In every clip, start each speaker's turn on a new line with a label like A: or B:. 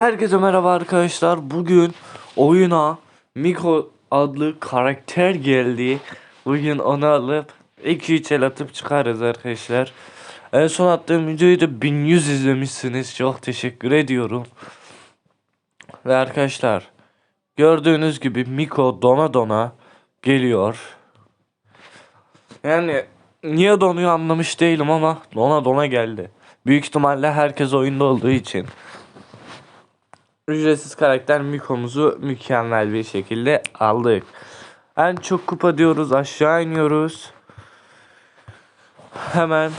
A: Herkese merhaba arkadaşlar. Bugün oyuna Miko adlı karakter geldi. Bugün onu alıp 2-3 el atıp çıkarız arkadaşlar. En son attığım videoyu da 1100 izlemişsiniz. Çok teşekkür ediyorum. Ve arkadaşlar gördüğünüz gibi Miko dona dona geliyor. Yani niye donuyor anlamış değilim ama dona dona geldi. Büyük ihtimalle herkes oyunda olduğu için. Ücretsiz karakter Miko'muzu mükemmel bir şekilde aldık. En çok kupa diyoruz aşağı iniyoruz. Hemen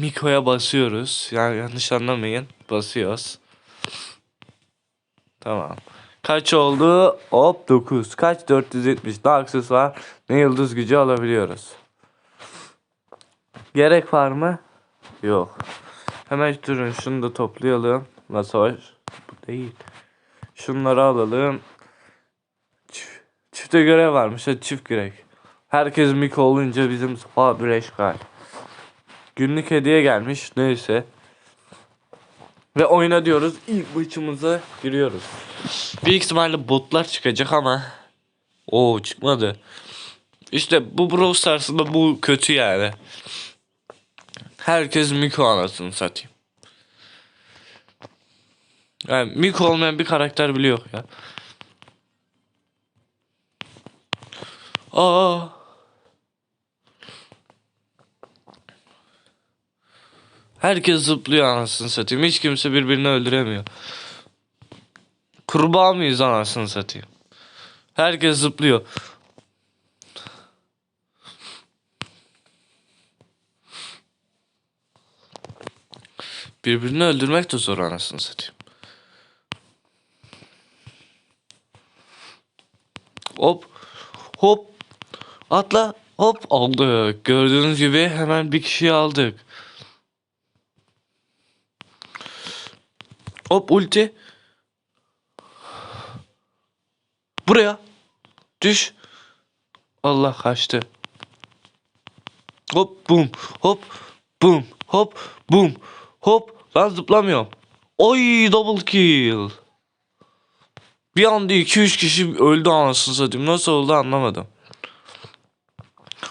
A: Miko'ya basıyoruz. Yani yanlış anlamayın. Basıyoruz. Tamam. Kaç oldu? Hop 9. Kaç? 470. Ne aksesuar ne yıldız gücü alabiliyoruz. Gerek var mı? Yok. Hemen durun şunu da toplayalım. Nasıl? Değil. Şunları alalım. Çift, çifte görev varmış. Hadi çift görev. Herkes Miko olunca bizim spa bireşkal. Günlük hediye gelmiş. Neyse. Ve oyna diyoruz. İlk maçımıza giriyoruz. Büyük ihtimalle botlar çıkacak ama. Oo çıkmadı. İşte bu Brawl Stars'ında bu kötü yani. Herkes Miko anasını satayım. Yani Miko olmayan bir karakter bile yok ya. Aa. Herkes zıplıyor anasını satayım. Hiç kimse birbirini öldüremiyor. Kurbağa mıyız anasını satayım. Herkes zıplıyor. Birbirini öldürmek de zor anasını satayım. Hop. Hop. Atla. Hop aldık. Gördüğünüz gibi hemen bir kişiyi aldık. Hop ulti. Buraya. Düş. Allah kaçtı. Hop bum. Hop bum. Hop bum. Hop. Lan zıplamıyorum. Oy double kill. Bir anda 2-3 kişi öldü anasını satayım. Nasıl oldu anlamadım.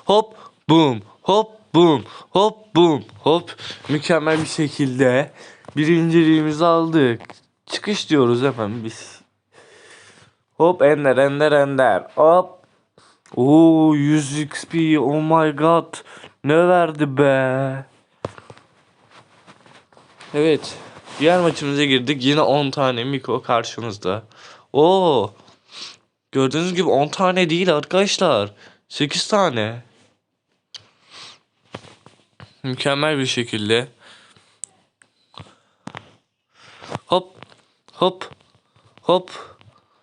A: Hop boom hop boom hop boom hop mükemmel bir şekilde birinciliğimizi aldık. Çıkış diyoruz hemen biz. Hop ender ender ender hop. Oo 100 XP oh my god ne verdi be. Evet diğer maçımıza girdik yine 10 tane Miko karşımızda. Oo. Gördüğünüz gibi 10 tane değil arkadaşlar. 8 tane. Mükemmel bir şekilde. Hop. Hop. Hop.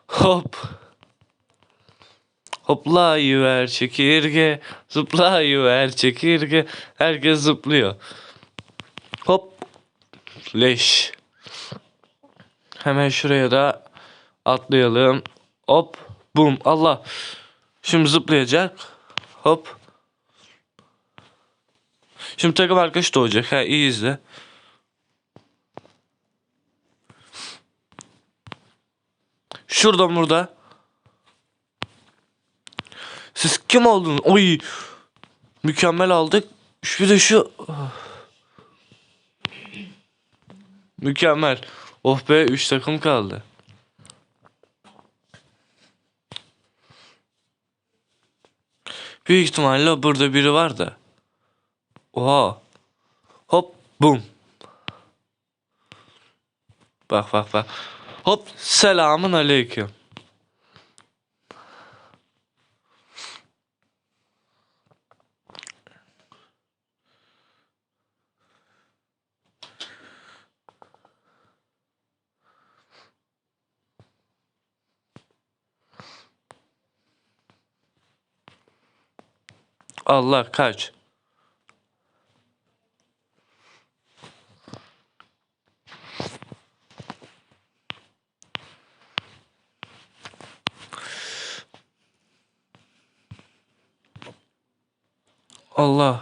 A: Hop. Hoplayıver çekirge. Zıplayıver çekirge. Herkes zıplıyor. Hop. Leş. Hemen şuraya da Atlayalım. Hop. Bum. Allah. Şimdi zıplayacak. Hop. Şimdi takım arkadaş doğacak. Ha iyi izle. Şurada burada. Siz kim oldunuz? Oy. Mükemmel aldık. Şu de şu. Mükemmel. Oh be 3 takım kaldı. Büyük ihtimalle burada biri var da. Oha. Hop bum. Bak bak bak. Hop selamun aleyküm. Allah kaç. Allah.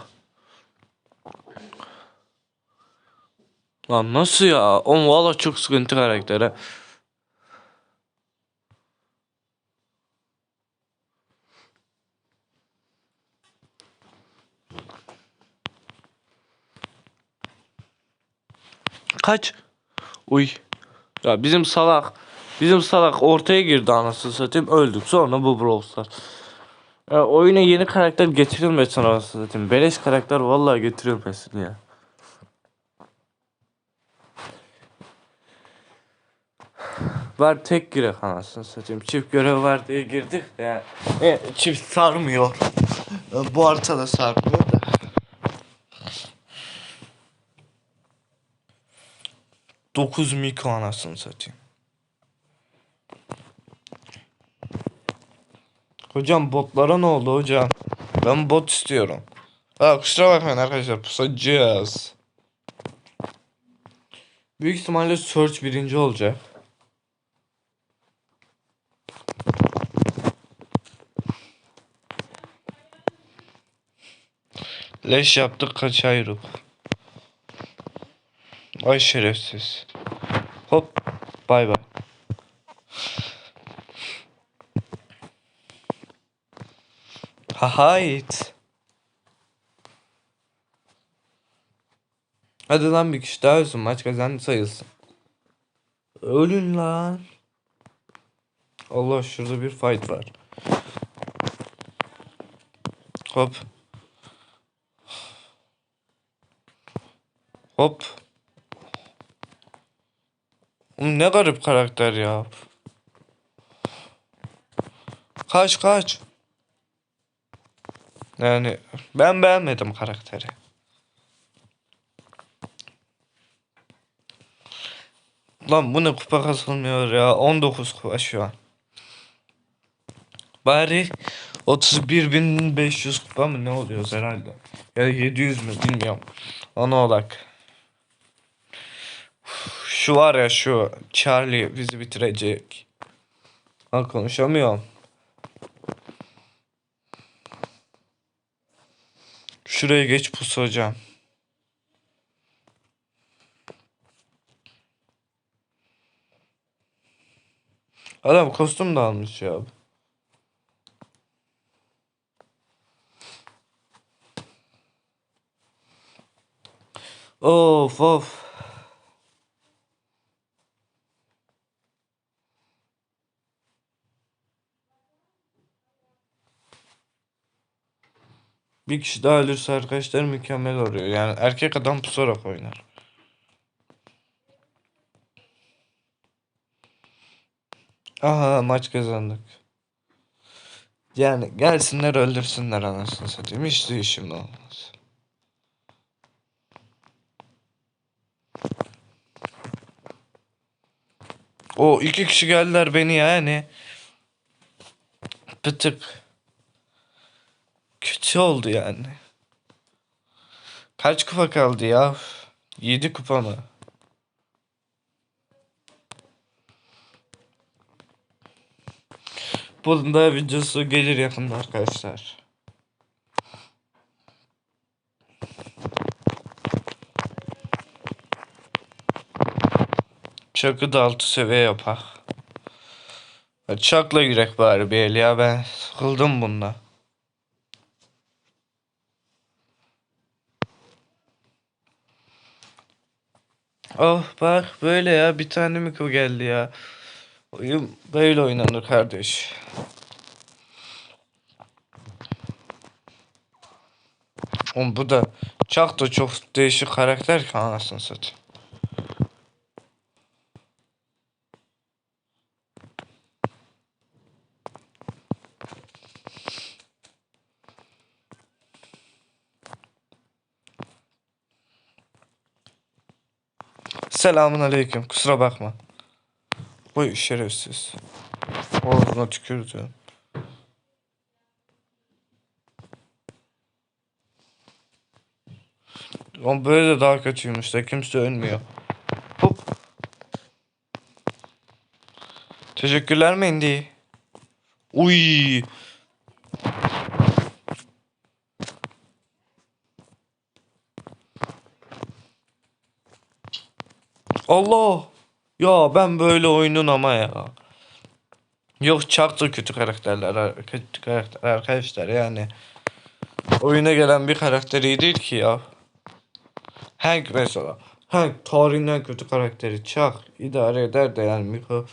A: Lan nasıl ya? Oğlum valla çok sıkıntı karaktere. Kaç? Uy. Ya bizim salak bizim salak ortaya girdi anasını satayım öldük. Sonra bu Brawl Stars. Oyuna yeni karakter getirilmesin anasını satayım. Beleş karakter vallahi getirilmesin ya. Var tek girek anasını satayım. Çift görev var diye girdik de yani. E, çift sarmıyor. Bu haritada sarmıyor da. Dokuz miko anasını satayım. Hocam botlara ne oldu hocam? Ben bot istiyorum. Ha, kusura bakmayın arkadaşlar pusacağız. Büyük ihtimalle search birinci olacak. Leş yaptık kaçayırık. Ay şerefsiz. Hop bay bay. Hahayt. Hadi lan bir kişi daha ölsün maç kazandı sayılsın. Ölün lan. Allah şurada bir fight var. Hop. Hop. Ne garip karakter ya. Kaç kaç. Yani ben beğenmedim karakteri. Lan bu ne kupa kasılmıyor ya. 19 kupa şu an. Bari 31.500 kupa mı ne oluyoruz herhalde. Ya da 700 mü bilmiyorum. Ona olak. Şu var ya şu Charlie bizi bitirecek. Ha konuşamıyorum. Şuraya geç pusu hocam. Adam kostüm de almış ya. Of of. Bir kişi daha ölürse arkadaşlar mükemmel oluyor. Yani erkek adam pusarak oynar. Aha maç kazandık. Yani gelsinler öldürsünler anasını satayım. Hiç değişim olmaz. O iki kişi geldiler beni yani. Bir tık kötü oldu yani. Kaç kupa kaldı ya? 7 kupa mı? Bunun da videosu gelir yakında arkadaşlar. Çakı da altı seviye yapak. Ya Çakla girek bari bir el ya ben sıkıldım bundan. Oh bak böyle ya bir tane Miko geldi ya. Oyun böyle oynanır kardeş. Oğlum bu da çok da çok değişik karakter ki anasını satayım. Selamun aleyküm. Kusura bakma. Oy şerefsiz. Ağzına tükürdü. Ama böyle de daha kötüymüş de kimse ölmüyor. Hop. Teşekkürler Mendy. Uy. Allah. Ya ben böyle oyunun ama ya. Yok çok da kötü karakterler kötü karakter arkadaşlar yani. Oyuna gelen bir karakter değil ki ya. Hank mesela. Hank tarihin kötü karakteri. Çak idare eder de yani Miko.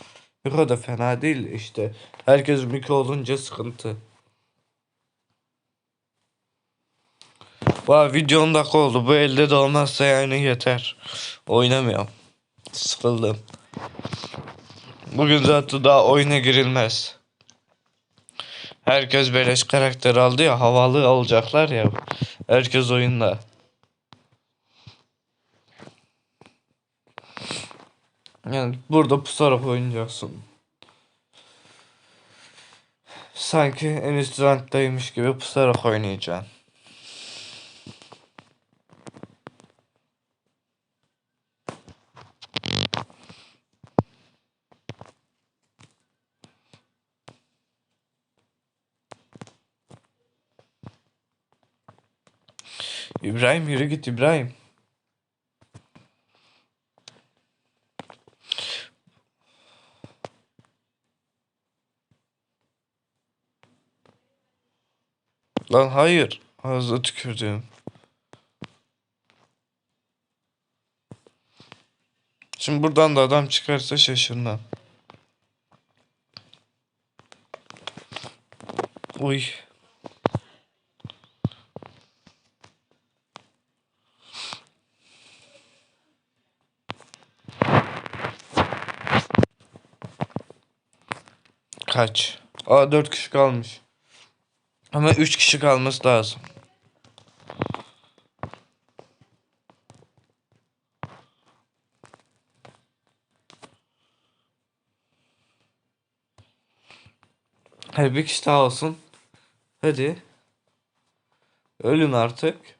A: Miko da fena değil işte. Herkes Miko olunca sıkıntı. Vay video 10 dakika oldu. Bu elde de olmazsa yani yeter. Oynamıyorum. Sıkıldım. Bugün zaten daha oyuna girilmez. Herkes beleş karakter aldı ya havalı olacaklar ya. Herkes oyunda. Yani burada pusarak oynayacaksın. Sanki en üst ranktaymış gibi pusarak oynayacaksın. İbrahim yürü git İbrahim. Lan hayır. Ağzına tükürdüm. Şimdi buradan da adam çıkarsa şaşırmam. Uy. Kaç? Aa 4 kişi kalmış. Ama 3 kişi kalması lazım. Hadi bir kişi daha olsun. Hadi. Ölün artık.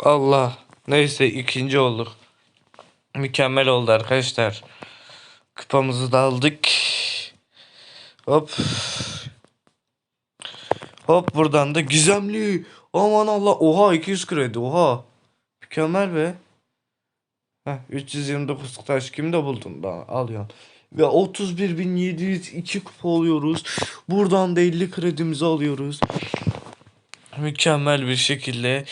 A: Allah. Neyse ikinci olduk. Mükemmel oldu arkadaşlar. Kupamızı da aldık. Hop. Hop buradan da gizemli. Aman Allah. Oha 200 kredi. Oha. Mükemmel be. Heh, 329 taş kimde buldun da alıyorsun. Ve 31.702 kupa alıyoruz. Buradan da 50 kredimizi alıyoruz. Mükemmel bir şekilde.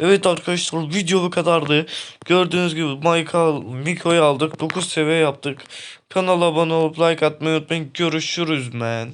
A: Evet arkadaşlar video bu kadardı. Gördüğünüz gibi Michael, Miko'yu aldık. 9 seviye yaptık. Kanala abone olup like atmayı unutmayın. Görüşürüz men.